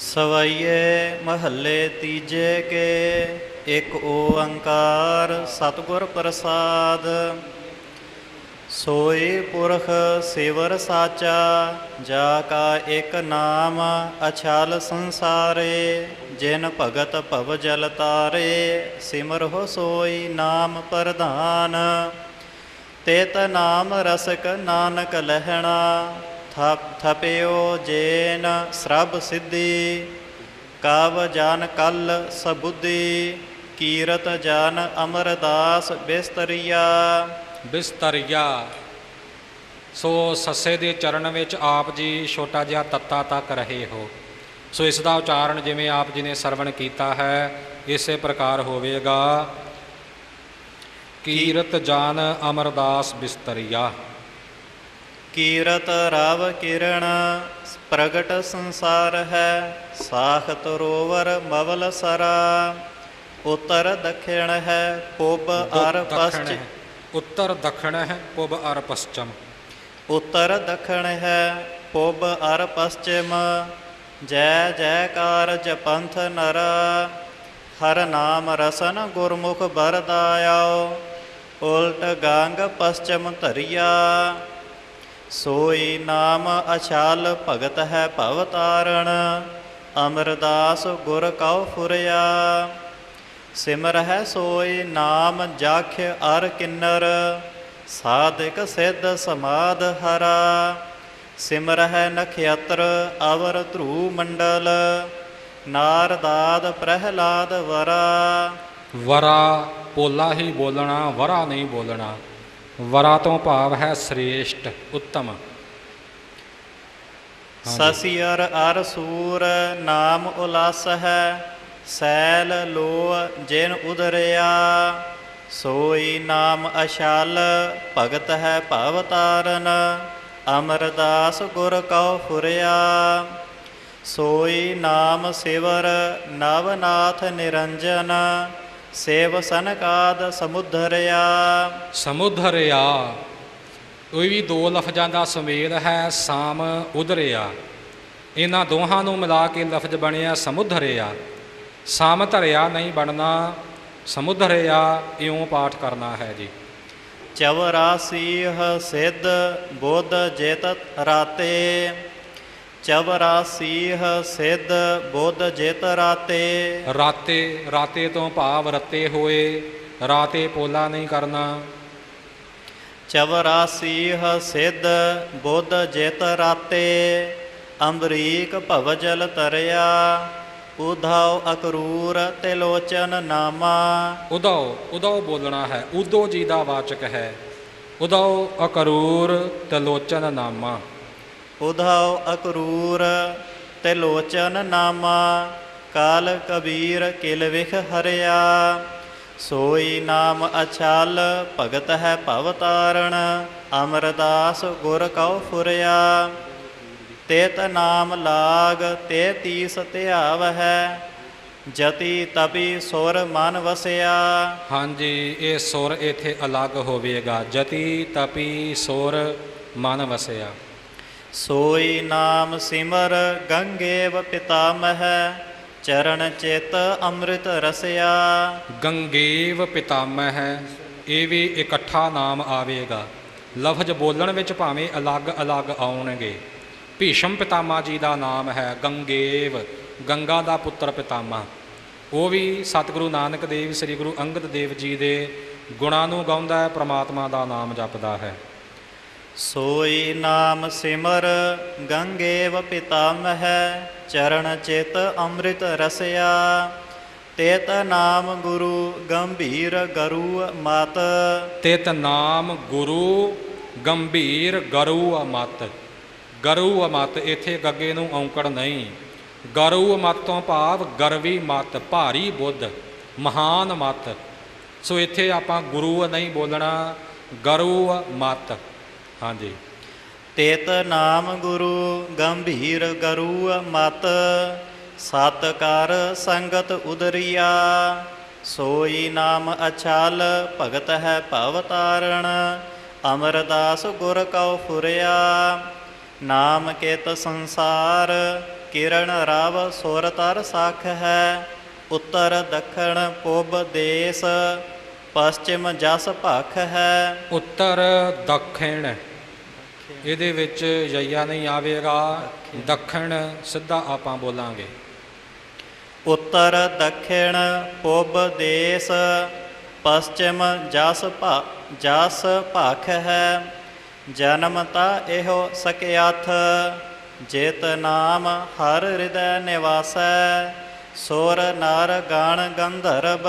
ਸਵਈਏ ਮਹੱਲੇ ਤੀਜੇ ਕੇ, ਇੱਕ ਓੰਕਾਰ ਸਤਿਗੁਰ ਪ੍ਰਸਾਦ। ਸੋਈ ਪੁਰਖ ਸੇਵਰ ਸਾਚਾ, ਜਾ ਕਾ ਇੱਕ ਨਾਮ ਅਛਲ ਸੰਸਾਰੇ, ਜਿਨ ਭਗਤ ਭਵ ਜਲ ਤਾਰੇ ਸਿਮਰਹੁ ਸੋਈ ਨਾਮ ਪ੍ਰਧਾਨ। ਤੇਤ ਨਾਮ ਰਸਕ ਨਾਨਕ ਲਹਿਣਾ ਥਪਿਓ ਜੇਨ ਸਰਬ ਸਿੱਧੀ, ਕਵ ਜਨ ਕਲ ਸਬੁੱਧੀ, ਕੀਰਤ ਜਨ ਅਮਰਦਾਸ ਬਿਸਤਰੀਆ। ਬਿਸਤਰੀਆ, ਸੋ ਸੱਸੇ ਦੇ ਚਰਨ ਵਿੱਚ ਆਪ ਜੀ ਛੋਟਾ ਜਿਹਾ ਤੱਤਾ ਤੱਕ ਰਹੇ ਹੋ। ਸੋ ਇਸ ਦਾ ਉਚਾਰਨ ਜਿਵੇਂ ਆਪ ਜੀ ਨੇ ਸਰਵਣ ਕੀਤਾ ਹੈ, ਇਸੇ ਪ੍ਰਕਾਰ ਹੋਵੇਗਾ। ਕੀਰਤ ਜਾਨ ਅਮਰਦਾਸ ਬਿਸਤਰੀਆ। ਕੀਰਤ ਰਵ ਕਿਰਣ ਪ੍ਰਗਟ ਸੰਸਾਰ ਹੈ ਸਾਖਤ ਰੋਵਰ ਮਵਲ ਸਰਾ। ਉਤਰ ਦਖਿਣ ਹੈ ਪੁਬ ਅਰ ਪਸਚ। ਉੱਤਰ ਦੱਖਣ ਹੈ ਪੁਬ ਅਰ ਪশ্ਚਮ ਉਤਰ ਦਖਣ ਹੈ ਪੁਬ ਅਰ ਪਸਚਿਮ। ਜੈ ਜੈਕਾਰ ਜਪੰਥ ਨਰ ਹਰ ਨਾਮ ਰਸਨ ਗੁਰਮੁਖ ਬਰਦਾਇਓ ਉਲਟ ਗੰਗ ਪਸਚਮ ਧਰਿਆ। ਸੋਈ ਨਾਮ ਅਛਾਲ ਭਗਤ ਹੈ ਭਵ ਤਾਰਣ, ਅਮਰਦਾਸ ਗੁਰ ਕਉ ਫੁਰਿਆ। ਸਿਮਰ ਹੈ ਸੋਈ ਨਾਮ ਜਖ ਅਰ ਕਿੰਨਰ, ਸਾਧਿਕ ਸਿੱਧ ਸਮਾਦ ਹਰਾ। ਸਿਮਰ ਹੈ ਨਖਯਤਰ ਅਵਰ ਧਰੂ ਮੰਡਲ, ਨਾਰਦਾਦ ਪ੍ਰਹਿਲਾਦ ਵਰਾ। ਵਰਾ ਪੋਲਾ ਹੀ ਬੋਲਣਾ, ਵਰਾ ਨਹੀਂ ਬੋਲਣਾ। ਵਰਾ ਤੋਂ ਭਾਵ ਹੈ ਸ੍ਰੇਸ਼ਟ, ਉੱਤਮ। ਸਸਿਅਰ ਅਰ ਸੂਰ ਨਾਮ ਉਲਾਸ ਹੈ ਸੈਲ ਲੋ ਜਿਨ ਉਦਰਿਆ ਸੋਈ ਨਾਮ ਅਸ਼ਾਲ, ਭਗਤ ਹੈ ਭਵ ਤਾਰਨ। ਅਮਰਦਾਸ ਗੁਰ ਕਉ ਫੁਰਿਆ। ਸੋਈ ਨਾਮ ਸਿਵਰ, ਨਵਨਾਥ ਨਿਰੰਜਨ। ਸੇਵ ਸਨਕਾਦ ਸਮੁਦਰਿਆ ਸਮੁਦਰਿਆ ਇਹ ਵੀ ਦੋ ਲਫ਼ਜ਼ਾਂ ਦਾ ਸੁਮੇਲ ਹੈ ਸਾਮ ਉਦਰਿਆ ਇਹਨਾਂ ਦੋਹਾਂ ਨੂੰ ਮਿਲਾ ਕੇ ਲਫ਼ਜ਼ ਬਣਿਆ ਸਮੁਦਰਿਆ ਸਾਮ ਧਰਿਆ ਨਹੀਂ ਬਣਨਾ ਸਮੁਦਰਿਆ ਇਉਂ ਪਾਠ ਕਰਨਾ ਹੈ ਜੀ। ਚਵਰਾਸੀਹ ਸਿੱਧ ਬੁੱਧ ਜੇਤ ਰਾਤੇ। ਚਵਰਾਸੀਹ ਸਿੱਧ ਬੁੱਧ ਜੇਤ ਰਾਤੇ। ਰਾਤੇ ਰਾਤੇ ਤੋਂ ਭਾਵ ਰੱਤੇ ਹੋਏ ਰਾਤੇ ਪੋਲਾ ਨਹੀਂ ਕਰਨਾ। ਚਵਰਾਸੀਹ ਸਿੱਧ ਬੁੱਧ ਜੇਤ ਰਾਤੇ ਅੰਬਰੀਕ ਭਵਜਲ ਤਰਿਆ ਉਧਾਉ ਅਕਰੂਰ ਤੇ ਲੋਚਨ ਨਾਮਾ। ਉਦਉ ਉਦਉ ਬੋਲਣਾ ਹੈ ਉਦੋ ਜੀ ਦਾ ਵਾਚਕ ਹੈ। ਉਦਉ ਅਕਰੂਰ ਤਲੋਚਨ ਨਾਮਾ। ਉਧਾਉ ਅਕਰੂਰ ਤੇ ਲੋਚਨ ਨਾਮਾ, ਕਾਲ ਕਬੀਰ ਕਿਲ ਵਿਖ ਹਰਿਆ। ਸੋਈ ਨਾਮ ਅਛਲ, ਭਗਤ ਹੈ ਭਵ ਤਾਰਣ, ਅਮਰਦਾਸ ਗੁਰ ਕਉ ਫੁਰਿਆ। ਤੇਤ ਨਾਮ ਲਾਗ, ਤੇ ਤੀਸ ਧਿਆਵ ਹੈ ਜਤੀ ਤਪੀ ਸੁਰ ਮਨ ਵਸਿਆ। ਹਾਂਜੀ, ਇਹ ਸੁਰ ਇਥੇ ਅਲੱਗ ਹੋਵੇਗਾ। ਜਤੀ ਤਪੀ ਸੁਰ ਮਨ ਵਸਿਆ। ਸੋਈ ਨਾਮ ਸਿਮਰ ਗੰਗੇਵ ਪਿਤਾਮਹ, ਚਰਨ ਚਿਤ ਅੰਮ੍ਰਿਤ ਰਸਿਆ। ਗੰਗੇਵ ਪਿਤਾਮਹ, ਇਹ ਵੀ ਇਕੱਠਾ ਨਾਮ ਆਵੇਗਾ। ਲਫ਼ਜ਼ ਬੋਲਣ ਵਿੱਚ ਭਾਵੇਂ ਅਲੱਗ-ਅਲੱਗ ਆਉਣਗੇ। ਭੀਸ਼ਮ ਪਿਤਾਮਾ ਜੀ ਦਾ ਨਾਮ ਹੈ ਗੰਗੇਵ, ਗੰਗਾ ਦਾ ਪੁੱਤਰ ਪਿਤਾਮਾ। ਉਹ ਵੀ ਸਤਿਗੁਰੂ ਨਾਨਕ ਦੇਵ, ਸ੍ਰੀ ਗੁਰੂ ਅੰਗਦ ਦੇਵ ਜੀ ਦੇ ਗੁਣਾਂ ਨੂੰ ਗਾਉਂਦਾ ਹੈ, ਪ੍ਰਮਾਤਮਾ ਦਾ ਨਾਮ ਜਪਦਾ ਹੈ। ਸੋਈ ਨਾਮ ਸਿਮਰ, ਗੰਗੇ ਪਿਤਾਮਹ ਚਰਨ ਚਿਤ ਅੰਮ੍ਰਿਤ ਰਸਿਆ। ਤੇਤ ਨਾਮ ਗੁਰੂ ਗੰਭੀਰ ਗਰੂ ਮਤ। ਤਿਤ ਨਾਮ ਗੁਰੂ ਗੰਭੀਰ ਗਰੂ ਮਤ। ਗਰੂ ਮਤ ਇਥੇ ਗੱਗੇ ਨੂੰ ਔਂਕੜ ਨਹੀਂ। ਗਰੂ ਮਤ ਤੋਂ ਭਾਵ ਗਰਵੀ ਮਤ, ਭਾਰੀ ਬੁੱਧ, ਮਹਾਨ ਮਤ। ਸੋ ਇੱਥੇ ਆਪਾਂ ਗੁਰੂ ਨਹੀਂ ਬੋਲਣਾ, ਗਰੂ ਮਤ। ਹਾਂਜੀ। ਤੇਤ ਨਾਮ ਗੁਰੂ ਗੰਭੀਰ ਗਰੂ ਮਤ ਸਤ ਕਰ ਸੰਗਤ ਉਦਰੀਆ ਸੋਈ ਨਾਮ ਅਛਲ ਭਗਤ ਹੈ ਭਵ ਤਾਰਣ ਅਮਰਦਾਸ ਗੁਰ ਕਉ ਫੁਰਿਆ ਨਾਮ ਕੇਤ ਸੰਸਾਰ ਕਿਰਣ ਰਵ ਸੁਰ ਤਰ ਸਖ ਹੈ ਉੱਤਰ ਦੱਖਣ ਪੂਬ ਦੇਸ ਪશ્ਚਿਮ ਜਸ ਭਖ ਹੈ। ਉੱਤਰ ਦੱਖਣ ਇਹਦੇ ਵਿੱਚ ਜਈਆ ਨਹੀਂ ਆਵੇਗਾ, ਦੱਖਣ ਸਿੱਧਾ ਆਪਾਂ ਬੋਲਾਂਗੇ। ਉੱਤਰ ਦੱਖਣ ਪੂਬ ਦੇਸ ਪશ્ਚਿਮ ਜਸ ਭਾ, ਜਸ ਭਖ ਹੈ, ਜਨਮ ਤਾ ਇਹੋ ਸਕਿਆਥ ਜੇਤ ਨਾਮ ਹਰ ਹਿਰਦੈ ਨਿਵਾਸੈ, ਸੁਰ ਨਰ ਗਾਣ ਗੰਧਰਵ,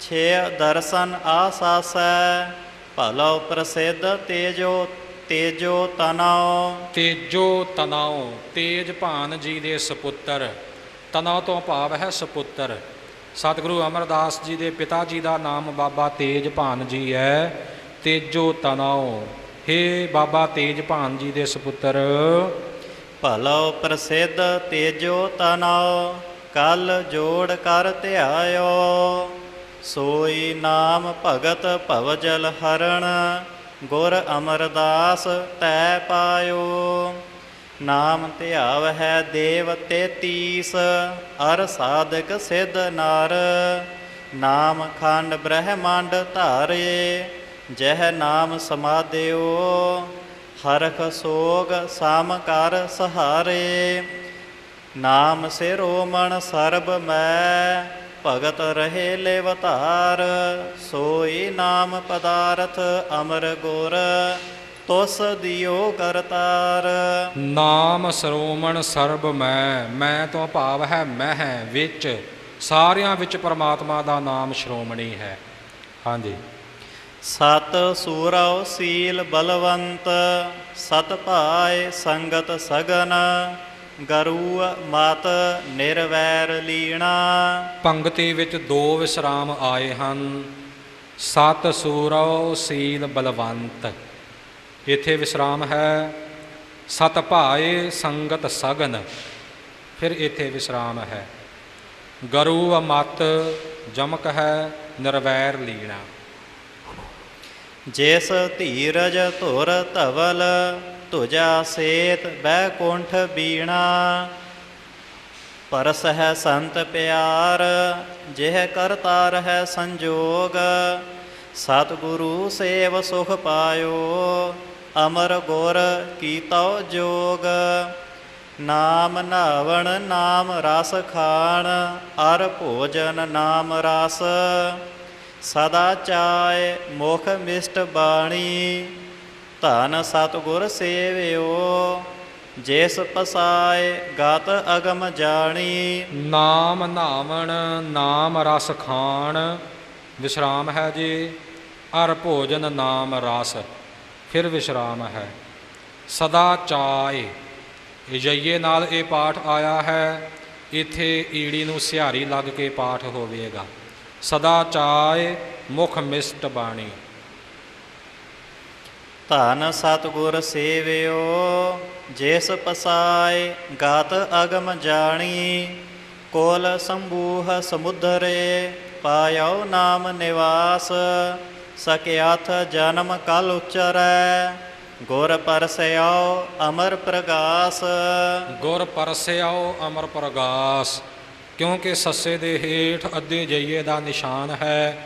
ਛੇ ਦਰਸ਼ਨ ਆਸਾਸੈ ਭਲੋ ਪ੍ਰਸਿੱਧ ਤੇਜੋ ਤੇਜੋ ਤਨਉ ਤੇਜੋ ਤਨਾਉ ਤੇਜ ਭਾਨ ਜੀ ਦੇ ਸਪੁੱਤਰ। ਤਨਾਉ ਤੋਂ ਭਾਵ ਹੈ ਸਪੁੱਤਰ। ਸਤਿਗੁਰੂ ਅਮਰਦਾਸ ਜੀ ਦੇ ਪਿਤਾ ਜੀ ਦਾ ਨਾਮ ਬਾਬਾ ਤੇਜ ਭਾਨ ਜੀ ਹੈ। ਤੇਜੋ ਤਨਾਉ ਹੇ ਬਾਬਾ ਤੇਜ ਭਾਨ ਜੀ ਦੇ ਸਪੁੱਤਰ। ਭਲੋ ਪ੍ਰਸਿੱਧ ਤੇਜੋ ਤਨਉ ਕਲ ਜੋੜ ਕਰ ਧਿਆਇਓ। ਸੋਈ ਨਾਮ ਭਗਤ ਭਵਜਲ ਹਰਣ ਗੁਰ ਅਮਰਦਾਸ ਤੈ ਪਾਇਓ। ਨਾਮ ਧਿਆਵ ਹੈ ਦੇਵ ਤੇਤੀਸ, ਅਰ ਸਾਧਕ ਸਿਧ ਨਰ। ਨਾਮ ਖੰਡ ਬ੍ਰਹਮੰਡ ਧਾਰੇ ਜਹ ਨਾਮ ਸਮਾਦਿਓ ਹਰਖ ਸੋਗ ਸ਼ਾਮ ਕਰ ਸਹਾਰੇ। ਨਾਮ ਸਿਰੋਮਨ ਸਰਬ ਮੈਂ ਭਗਤ ਰਹੇ ਲੇਵਤਾਰ ਸੋਈ ਨਾਮ ਪਦਾਰਥ ਅਮਰ ਗੁਰ ਤੁਸ ਦਿਓ ਕਰਤਾਰ। ਨਾਮ ਸਰੋਮਣ ਸਰਬ ਮੈਂ ਮੈਂ ਤੋਂ ਭਾਵ ਹੈ ਮੈਂ ਹੈ ਵਿੱਚ ਸਾਰਿਆਂ ਵਿੱਚ ਪਰਮਾਤਮਾ ਦਾ ਨਾਮ ਸ਼੍ਰੋਮਣੀ ਹੈ। ਹਾਂਜੀ। ਸਤ ਸੂਰਉ ਸੀਲ ਬਲਵੰਤ ਸਤ ਭਾਏ ਸੰਗਤ ਸਗਨ ਗਰੂ ਮਤ ਨਿਰਵੈਰ ਲੀਣਾ। ਪੰਗਤੀ ਵਿੱਚ ਦੋ ਵਿਸਰਾਮ ਆਏ ਹਨ। ਸਤ ਸੂਰਉ ਸੀਲ ਬਲਵੰਤ। ਇੱਥੇ ਵਿਸਰਾਮ ਹੈ। ਸਤ ਭਾਏ ਸੰਗਤ ਸਗਨ। ਫਿਰ ਇੱਥੇ ਵਿਸਰਾਮ ਹੈ। ਗਰੂ ਮਤ ਜਮਕ ਹੈ ਨਿਰਵੈਰ ਲੀਣਾ। ਜਿਸ ਧੀਰਜ ਧੁਰ ਧਵਲ ਤੁਜਾ ਸੇਤ ਬੈਕੁੰਠ ਬੀਣਾ। ਪਰਸ ਹੈ ਸੰਤ ਪਿਆਰ, ਜਿਹ ਕਰਤਾਰ ਹੈ ਸੰਜੋਗ। ਸਤਿਗੁਰੂ ਸੇਵ ਸੁਖ ਪਾਇਓ, ਅਮਰ ਗੁਰ ਕੀਤੋ ਜੋਗ। ਨਾਮ ਨਾਵਣ, ਨਾਮ ਰਸ ਖਾਣ, ਅਰ ਭੋਜਨ ਨਾਮ ਰਸ। ਸਦਾ ਚਾਏ ਮੁਖ ਮਿਸ਼ਟ ਬਾਣੀ ਧਨ ਸਤਿਗੁਰ ਸੇਵਿਓ, ਜਿਸ ਪਸਾਏ ਗਤ ਅਗਮ ਜਾਣੀ। ਨਾਮ ਨਾਵਣ, ਨਾਮ ਰਸ ਖਾਣ। ਵਿਸ਼ਰਾਮ ਹੈ ਜੀ, ਅਰ ਭੋਜਨ ਨਾਮ ਰਸ, ਫਿਰ ਵਿਸ਼ਰਾਮ ਹੈ। ਸਦਾ ਚਾਏ ਇਜਈਏ ਨਾਲ ਇਹ ਪਾਠ ਆਇਆ ਹੈ, ਇੱਥੇ ਈੜੀ ਨੂੰ ਸਿਹਾਰੀ ਲੱਗ ਕੇ ਪਾਠ ਹੋਵੇਗਾ। ਸਦਾ ਚਾਏ ਮੁਖ ਮਿਸ਼ਟ ਬਾਣੀ। ਧਨ ਸਤਿਗੁਰ ਸੇਵਿਓ, ਜਿਸ ਪਸਾਏ ਗਤ ਅਗਮ ਜਾਣੀ, ਕੋਲ ਸੰਬੂਹ ਸਮੁਦਰੇ ਪਾਇਓ ਨਾਮ ਨਿਵਾਸ ਸਕਿਆਥ ਜਨਮ ਕਲ ਉਚਰੈ, ਗੁਰ ਪਰਸਿਓ ਅਮਰ ਪ੍ਰਗਾਸ। ਗੁਰ ਪਰਸਿਆਓ ਅਮਰ ਪ੍ਰਗਾਸ, ਕਿਉਂਕਿ ਸੱਸੇ ਦੇ ਹੇਠ ਅੱਧੇ ਜਈਏ ਦਾ ਨਿਸ਼ਾਨ ਹੈ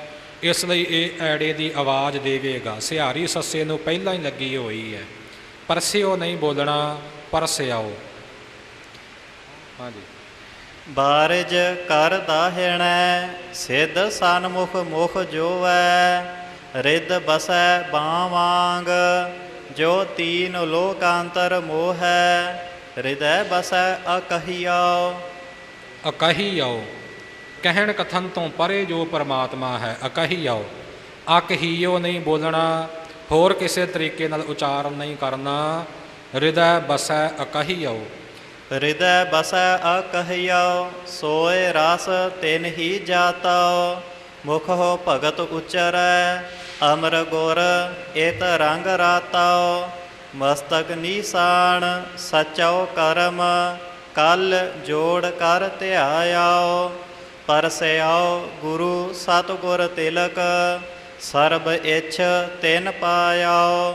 ਇਸ ਲਈ ਇਹ ਐੜੇ ਦੀ ਆਵਾਜ਼ ਦੇਵੇਗਾ। ਸਿਹਾਰੀ ਸੱਸੇ ਨੂੰ ਪਹਿਲਾਂ ਹੀ ਲੱਗੀ ਹੋਈ ਹੈ। ਪਰਸਿਓ ਨਹੀਂ ਬੋਲਣਾ ਪਰਸਿਆਓ ਹਾਂਜੀ। ਬਾਰਜ ਕਰ ਦਾਹਿਣੈ ਸਿੱਧ ਸਨਮੁਖ ਮੁਖ ਜੋਵੈ ਰਿੱਧ ਬਸੈ ਬਾਹ ਵਾਂਗ ਜੋ ਤੀਨ ਲੋਕਾਂਤਰ ਮੋਹੈ ਹਿਰਦੈ ਬਸੈ ਅਕਹੀਓ ਅਕਹੀ ਆਓ ਕਹਿਣ ਕਥਨ ਤੋਂ ਪਰੇ ਜੋ ਪਰਮਾਤਮਾ ਹੈ ਅਕਹੀ ਆਓ ਅਕਹੀਓ ਨਹੀਂ ਬੋਲਣਾ, ਹੋਰ ਕਿਸੇ ਤਰੀਕੇ ਨਾਲ ਉਚਾਰਨ ਨਹੀਂ ਕਰਨਾ। ਹਿਰਦੈ ਬਸੈ ਅਕਹੀ ਆਓ ਹਿਰਦੈ ਬਸੈ ਅਕਹੀਓ ਸੋਏ ਰਸ ਤਿਨ ਹੀ ਜਾਤਾਓ। ਮੁਖ ਹੋ ਭਗਤ ਉਚਰੈ, ਅਮਰ ਗੁਰ ਏਤ ਰੰਗ ਰਾਤਾਓ। ਮਸਤਕ ਨੀਸਾਨ, ਸਚਉ ਕਰਮ, ਕਲ ਜੋੜ ਕਰ ਧਿਆਇਓ ਪਰਸਿਓ ਗੁਰੂ ਸਤਿਗੁਰ ਤਿਲਕ ਸਰਬ ਇਛ ਤਿਨ ਪਾਇਓ